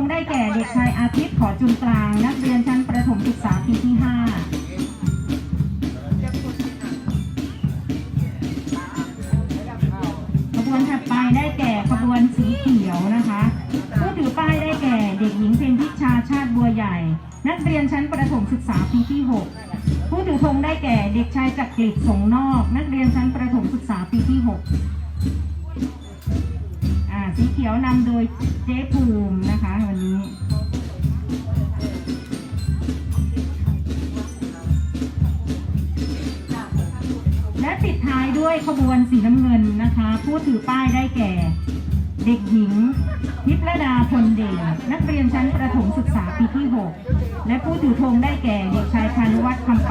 งได้แก่เด็กชายอาทิตย์ขอจุนกลาง นักเรียนชั้นประถมศึกษาปีที่ห้าขบวนถัดไปได้แก่ขบวนสีเขียวนะคะผู้ถือป้ายได้แก่เด็กหญิงเพ็ญพิชชาชาติบัวใหญ่ นักเรียนชั้นประถมศึกษาปีที่หกผู้ถือธงได้แก่เด็กชายจักรกลิดสงนอก นักเรียนชั้นประถมศึกษาปีที่หก สีเขียวนำโดยเจ๊ภูมินะคะวันนี้ และปิดท้ายด้วยขบวนสีน้ำเงินนะคะ ผู้ถือป้ายได้แก่ เด็กหญิงทิพรดาพลเดชนักเรียนชั้นประถมศึกษาปีที่ 6 และผู้ถือธงได้แก่เด็กชายพานุวัฒน์คำ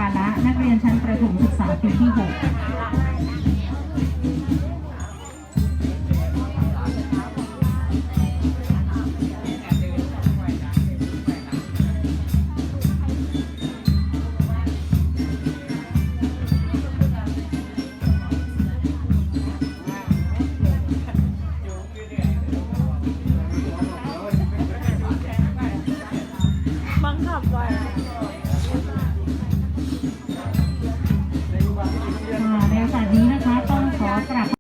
บังคับไว้